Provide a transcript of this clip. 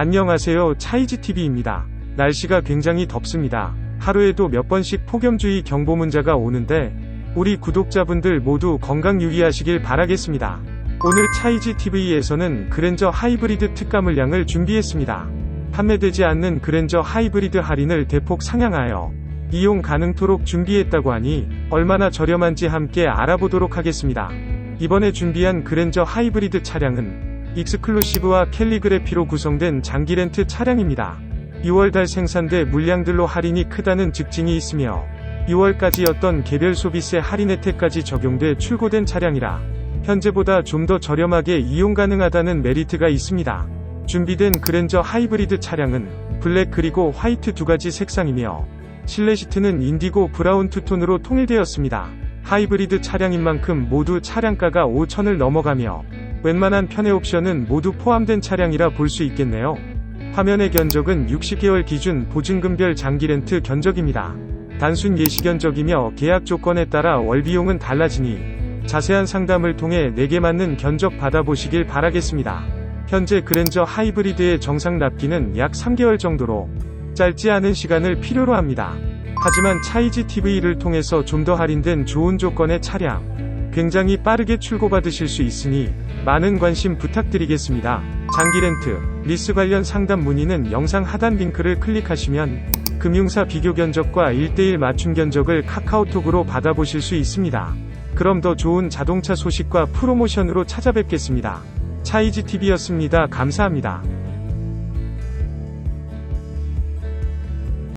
안녕하세요. 차이지TV입니다. 날씨가 굉장히 덥습니다. 하루에도 몇 번씩 폭염주의 경보 문자가 오는데, 우리 구독자분들 모두 건강 유의하시길 바라겠습니다. 오늘 차이지TV에서는 그랜저 하이브리드 특가 물량을 준비했습니다. 판매되지 않는 그랜저 하이브리드 할인을 대폭 상향하여 이용 가능토록 준비했다고 하니 얼마나 저렴한지 함께 알아보도록 하겠습니다. 이번에 준비한 그랜저 하이브리드 차량은 익스클루시브와 캘리그래피로 구성된 장기 렌트 차량입니다. 6월달 생산돼 물량들로 할인이 크다는 즉징이 있으며 6월까지였던 개별 소비세 할인 혜택까지 적용돼 출고된 차량이라 현재보다 좀 더 저렴하게 이용 가능하다는 메리트가 있습니다. 준비된 그랜저 하이브리드 차량은 블랙 그리고 화이트 두 가지 색상이며 실내 시트는 인디고 브라운 투톤으로 통일되었습니다. 하이브리드 차량인 만큼 모두 차량가가 5천을 넘어가며 웬만한 편의 옵션은 모두 포함된 차량이라 볼 수 있겠네요. 화면의 견적은 60개월 기준 보증금별 장기 렌트 견적입니다. 단순 예시 견적이며 계약 조건에 따라 월비용은 달라지니 자세한 상담을 통해 내게 맞는 견적 받아보시길 바라겠습니다. 현재 그랜저 하이브리드의 정상 납기는 약 3개월 정도로 짧지 않은 시간을 필요로 합니다. 하지만 차이지 TV를 통해서 좀 더 할인된 좋은 조건의 차량, 굉장히 빠르게 출고받으실 수 있으니 많은 관심 부탁드리겠습니다. 장기 렌트, 리스 관련 상담 문의는 영상 하단 링크를 클릭하시면 금융사 비교 견적과 1대1 맞춤 견적을 카카오톡으로 받아보실 수 있습니다. 그럼 더 좋은 자동차 소식과 프로모션으로 찾아뵙겠습니다. 차이지 TV였습니다. 감사합니다.